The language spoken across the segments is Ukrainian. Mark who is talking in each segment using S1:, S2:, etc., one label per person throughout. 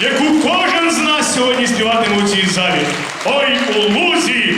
S1: яку кожен з нас сьогодні співатиме у цій залі. Ой у лузі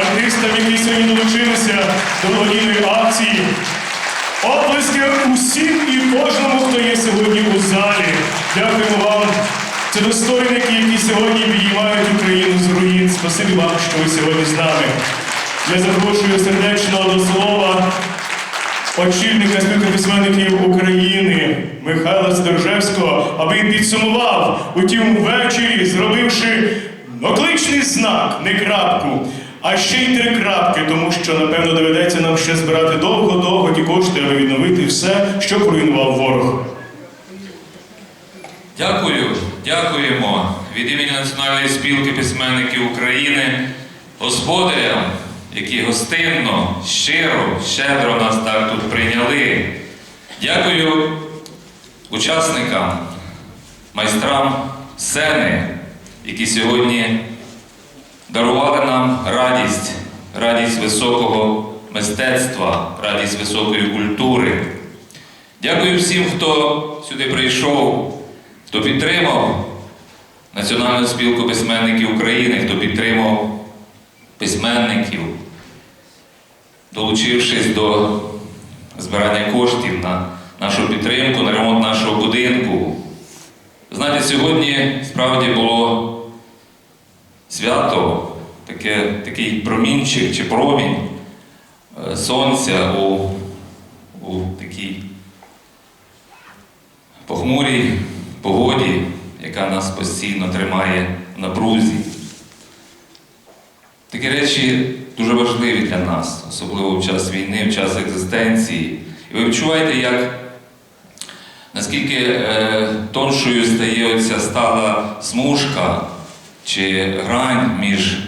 S1: Артистам, які сьогодні долучилися до благодійної акції. Оплески усім і кожному, хто є сьогодні у залі. Дякуємо вам. Це достойники, які сьогодні підіймають Україну з руїн. Спасибі вам, що ви сьогодні з нами. Я запрошую сердечно до слова очільника спілки письменників України Михайла Задорожевського, аби підсумував у тім ввечері, зробивши окличний знак, не крапку, а ще й три крапки, тому що, напевно, доведеться нам ще збирати довго-довго ті кошти, аби відновити все, що поруйнував ворог.
S2: Дякую, дякуємо від імені Національної спілки письменників України господарям, які гостинно, щиро, щедро нас так тут прийняли. Дякую учасникам, майстрам сцени, які сьогодні дарували нам радість, радість високого мистецтва, радість високої культури. Дякую всім, хто сюди прийшов, хто підтримав Національну спілку письменників України, хто підтримав письменників, долучившись до збирання коштів на нашу підтримку, на ремонт нашого будинку. Знаєте, сьогодні справді було свято, таке, такий промінчик чи промінь е, сонця у, у такій похмурій погоді, яка нас постійно тримає в напрузі. Такі речі дуже важливі для нас, особливо в час війни, в час екзистенції. І ви відчуваєте, як наскільки е, тоншою стає оця стала смужка чи грань між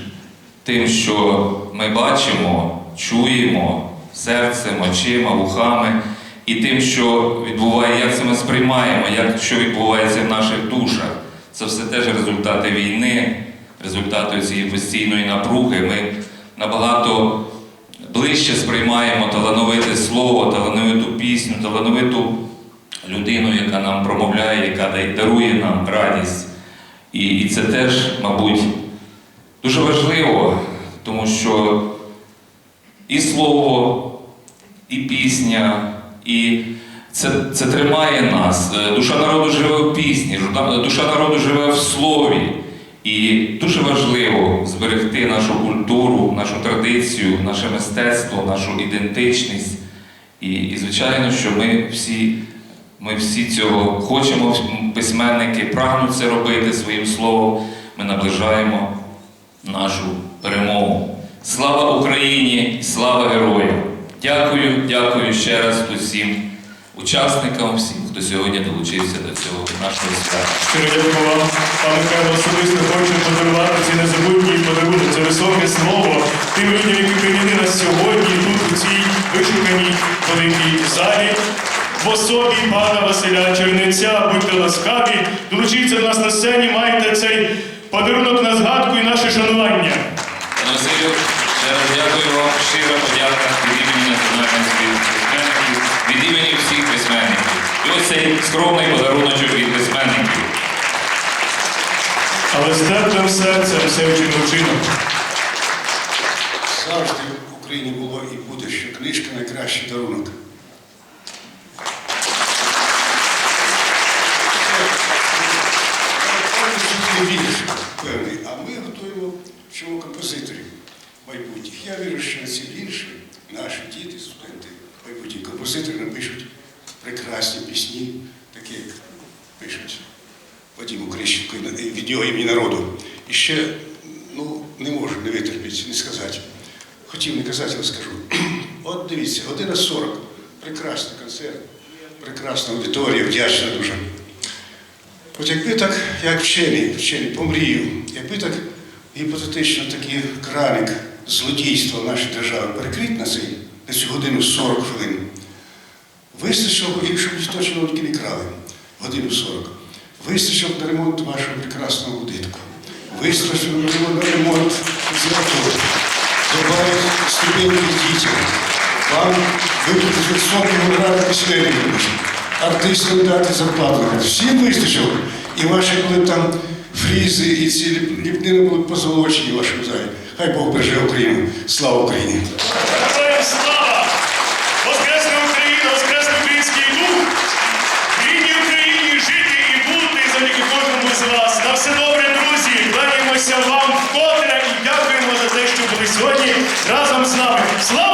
S2: тим, що ми бачимо, чуємо серцем, очима, вухами, і тим, що відбувається, як це ми сприймаємо, як що відбувається в наших душах. Це все теж результати війни, результати цієї постійної напруги. Ми набагато ближче сприймаємо талановите слово, талановиту пісню, талановиту людину, яка нам промовляє, яка дарує нам радість. І, і це теж, мабуть, дуже важливо, тому що і слово, і пісня, і це, це тримає нас. Е, Душа народу живе в пісні, душа народу живе в слові. І дуже важливо зберегти нашу культуру, нашу традицію, наше мистецтво, нашу ідентичність. І, і звичайно, що ми всі, ми всі цього хочемо, письменники прагнуть це робити своїм словом. Ми наближаємо нашу перемогу. Слава Україні! Слава героям! Дякую, дякую ще раз усім учасникам, всім, хто сьогодні долучився до цього нашого свята.
S1: Щиро дякую вам, пане Михайло, особисто хочу подарувати ці незабутні подарунки, це високе слово тим людям, які прийняли нас сьогодні тут, у цій вишуканій великій залі. В особі пана Василя Чернеця, будьте ласкаві, долучіться до нас на сцені, маєте цей подарунок на згадку і наше шанування.
S2: Пане Василю, ще раз дякую вам, щира подяка від імені Національної спілки письменників, від імені всіх письменників. І ось цей скромний подаруночок від письменників.
S1: Але з теплим серцем все вчинив чином.
S3: Завжди в Україні було і буде, що книжка найкращий дарунок. Це вірш певний, а ми готуємо чому композиторів майбутніх. Я вірю, що ці вірші наші діти, студенти, майбутні композитори напишуть прекрасні пісні, такі як пишуть Вадиму Крищенко від його імені народу. І ще ну, не можу не витерпіти, не сказати. Хотів не казати, але скажу. От дивіться, година 40. Прекрасний концерт, прекрасна аудиторія, вдячна дуже. От якби так, як вчені, вчені, помрію, якби так гіпотетично такий краник злодійства в нашій державі перекрити на, цей, на цю годину 40 хвилин, вистачило б, і щоб ніхто чиновники не крали, годину 40. Вистачило б на ремонт вашого прекрасного будинку. Вистачило б на ремонт зірки. Добавить стипендії дітям. Вам виплатити сотні гонорарів письменників. Артистам дати зарплату. Всім вистачило. І ваші б там фрізи, і ці ліп- ліпнини були позолочені в вашому залі. Хай Бог береже Україну. Слава Україні!
S1: Слава! Воскресне Україна, воскресне український дух! В Україні жити і бути завдяки кожному з вас. На все добре, друзі! Кланяємося вам вкотре і дякуємо за те, що були сьогодні разом з нами. Слава!